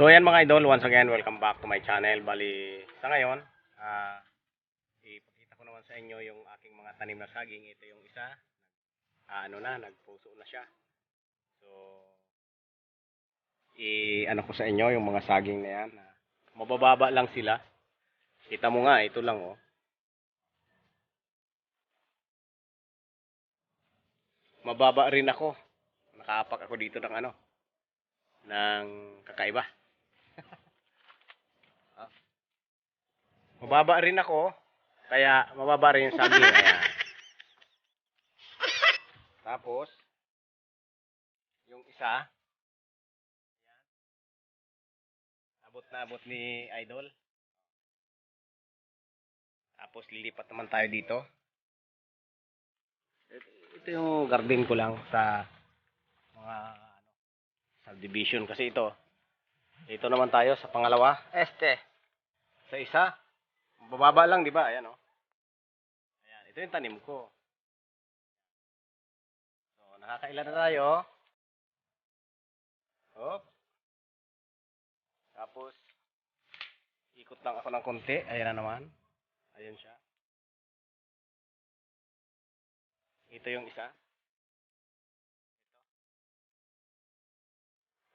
So ayan mga idol, once again, welcome back to my channel. Bali, sa ngayon, ah ipakita ko naman sa inyo yung aking mga tanim na saging. Ito yung isa, ah, ano na, nagpuso na siya. So, i ano ko sa inyo yung mga saging na yan. ah, mabababa lang sila. Kita mo nga, ito lang oh. Mababa rin ako. Nakaapak ako dito ng ano, ng kakaiba. Ah. Mababa rin ako, kaya mababa rin yung saging. Ayan. Tapos, yung isa, ayan. abot na abot ni Idol. Tapos lilipat naman tayo dito. Ito- Ito yung garden ko lang sa mga ano, subdivision kasi ito. Ito naman tayo sa pangalawa. Este. Sa isa. Bababa lang, di ba? Ayan, oh. Ayan, ito yung tanim ko. So, nakakailan na tayo. Hop. Tapos, ikot lang ako ng konti. Ayan na naman. Ayan siya. Ito yung isa.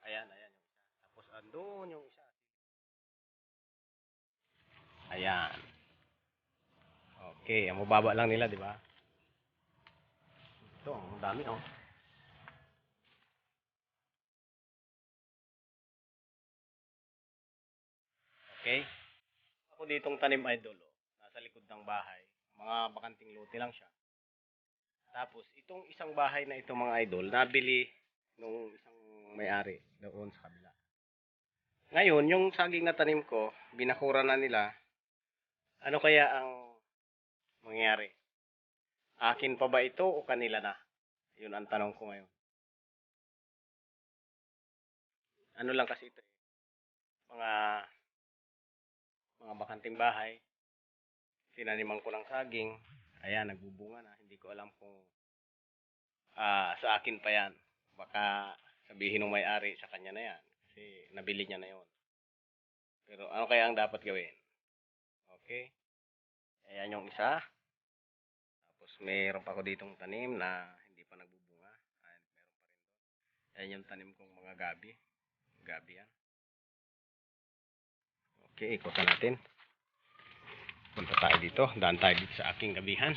Ayan, ayan yung isa. Tapos andun yung isa. Ayan. Okay, ang mababa lang nila, di ba? Ito, ang dami, oh. Okay? Ako ditong tanim idol, oh. Nasa likod ng bahay. Mga bakanting lote lang siya. Tapos, itong isang bahay na ito mga idol, nabili nung isang may-ari doon sa kabila. Ngayon, yung saging na tanim ko, binakura na nila. Ano kaya ang mangyayari? Akin pa ba ito o kanila na? Yun ang tanong ko ngayon. Ano lang kasi ito eh. Mga mga bakanting bahay. Tinaniman ko ng saging. Ayan, nagbubunga na. Hindi ko alam kung ah sa akin pa yan. Baka sabihin ng may-ari sa kanya na yan. Kasi nabili niya na yon. Pero ano kaya ang dapat gawin? Okay. Ayan yung isa. Mayroon pa ako ditong tanim na hindi pa nagbubunga. Ayan, meron pa rin doon. Ayan yung tanim kong mga gabi. Gabi yan. Okay, ikutan natin. Punta tayo dito. Daan tayo dito sa aking gabihan.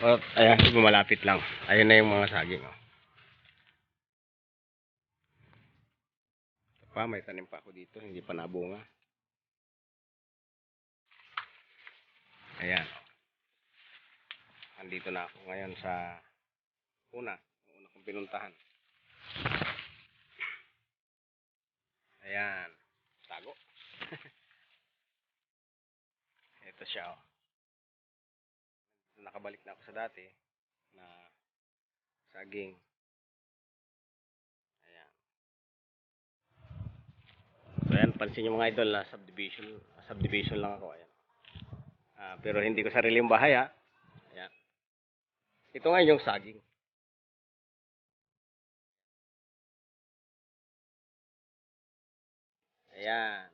At ayan, malapit lang. Ayun na yung mga saging. Oh. Ito pa, may tanim pa ako dito. Hindi pa nabunga. Ayan. Andito na ako ngayon sa una. Una kong pinuntahan. Ayan. Tago. Ito siya, oh. Nakabalik na ako sa dati na saging. Ayan. So, ayan. Pansin nyo mga idol na subdivision. Subdivision lang ako. Ayan. Ah, pero hindi ko sarili yung bahay, ha. Ito nga yung saging. Ayan.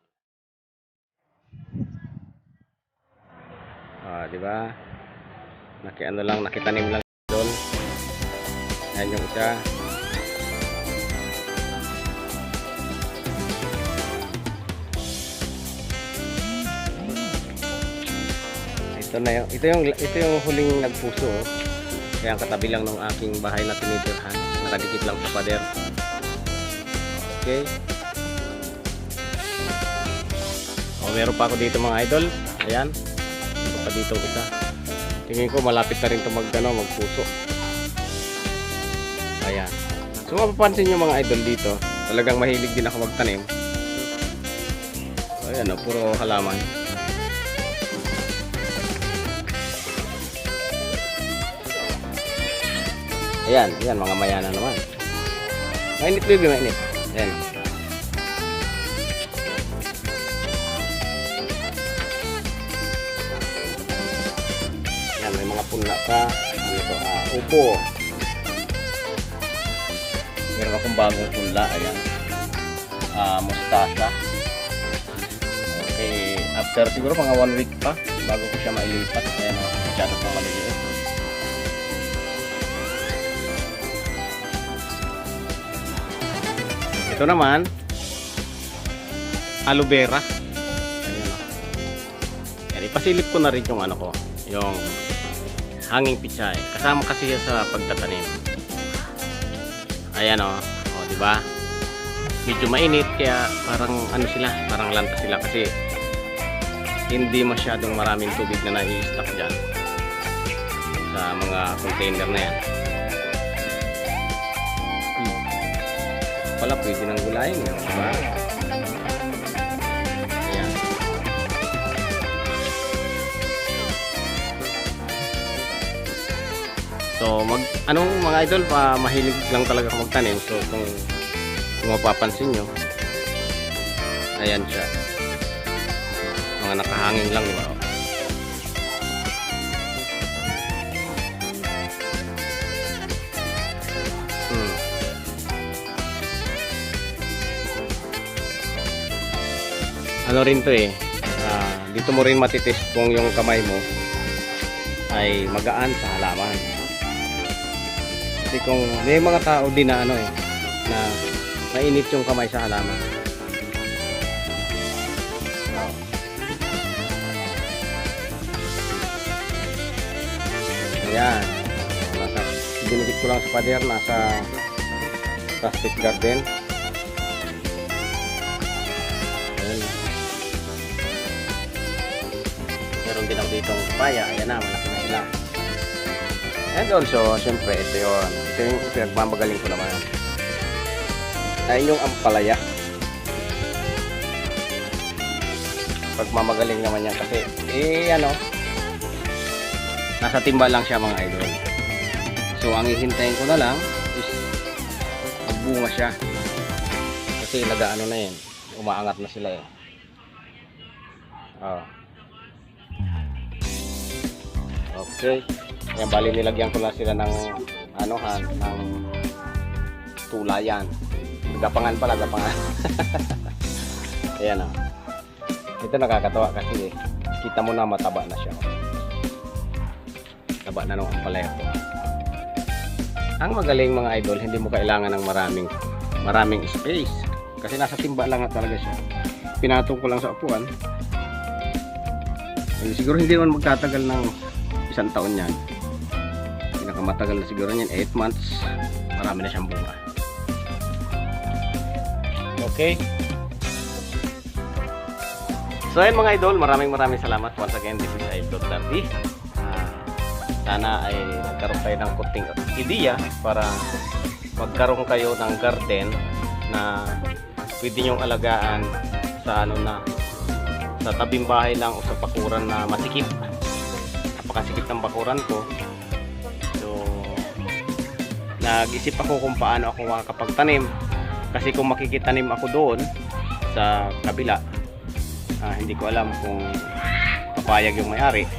Ah, di ba? Naki ano lang, nakitanim lang doon. Ayan yung isa. Ito na yung ito yung ito yung huling nagpuso. oh. Kaya ang katabi lang ng aking bahay na tinitirhan. Nakadikit lang sa pader. Okay. Oh, meron pa ako dito mga idol. Ayan. Meron pa dito isa. Tingin ko malapit na rin ito mag, ano, magpuso. Ayan. So mapapansin nyo mga idol dito, talagang mahilig din ako magtanim. Ayan o, puro halaman. Ayan, ayan mga mayana naman. Mainit baby, mainit. Ayan. Yan, may mga punla pa. Ano ito? Ah, upo. Meron akong bagong punla. Ayan. ah, mustasa. Okay, after siguro mga one week pa bago ko siya mailipat. Ayan masyado pa maliliit. Ito naman, aloe vera. Ayan o. Yan, ipasilip ko na rin yung ano ko, yung hanging pichay. Kasama kasi yan sa pagtatanim. Ayan o, o di ba? Medyo mainit kaya parang ano sila, parang lanta sila kasi hindi masyadong maraming tubig na nai-stock dyan sa mga container na yan. Pala pwede nang gulayin yan, di ba? Ayan. So, mag, anong mga idol, pa, mahilig lang talaga ako magtanim. So, kung, kung mapapansin nyo, ayan siya. Mga nakahangin lang, di Ano rin to eh, ah, dito mo rin matitest kung yung kamay mo ay magaan sa halaman. Kasi kung may mga tao din na ano eh, na mainit yung kamay sa halaman. Ayan. Nasa, dinikit ko lang sa pader, nasa plastic garden. Din ako ditong papaya. Ayan na, malaki na sila. And also, syempre, ito yun. Ito yung pinagmamagaling ko naman. Ayun yung ampalaya. Pagmamagaling naman yan kasi, eh, ano, nasa timba lang siya mga idol. So, ang hihintayin ko na lang is magbunga siya. Kasi nag-ano na yan. Umaangat na sila eh. Oh. Okay. Yan, bali nilagyan ko na sila ng ano ha, ng tulayan. Gapangan pala, gapangan. Ayan ah. Ito nakakatawa kasi eh. Kita mo na mataba na siya. oh. Taba na nung ampalaya ko. Ang magaling mga idol, hindi mo kailangan ng maraming maraming space. Kasi nasa timba lang talaga siya. Pinatong ko lang sa upuan. Siguro hindi naman magtatagal ng isang taon yan. Pinakamatagal na siguro yan 8 months. Marami na siyang bunga. Okay. So ayun mga idol maraming maraming salamat once again. This is Idol Darby. Ah, sana ay nagkaroon kayo ng kunting idea para magkaroon kayo ng garden na pwede nyong alagaan sa ano na sa tabing bahay lang o sa pakuran na masikip napakasikip ng bakuran ko. So nag-isip ako kung paano ako makakapagtanim. Kasi kung makikitanim ako doon sa kabila ah, hindi ko alam kung papayag yung may-ari.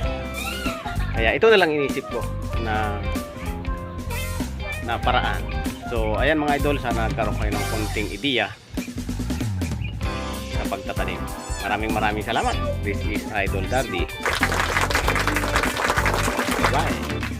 Kaya ito na lang inisip ko na na paraan. So ayan mga idol sana nagkaroon kayo ng konting ideya sa pagtatanim. Maraming maraming salamat. This is Idol Dardy Right.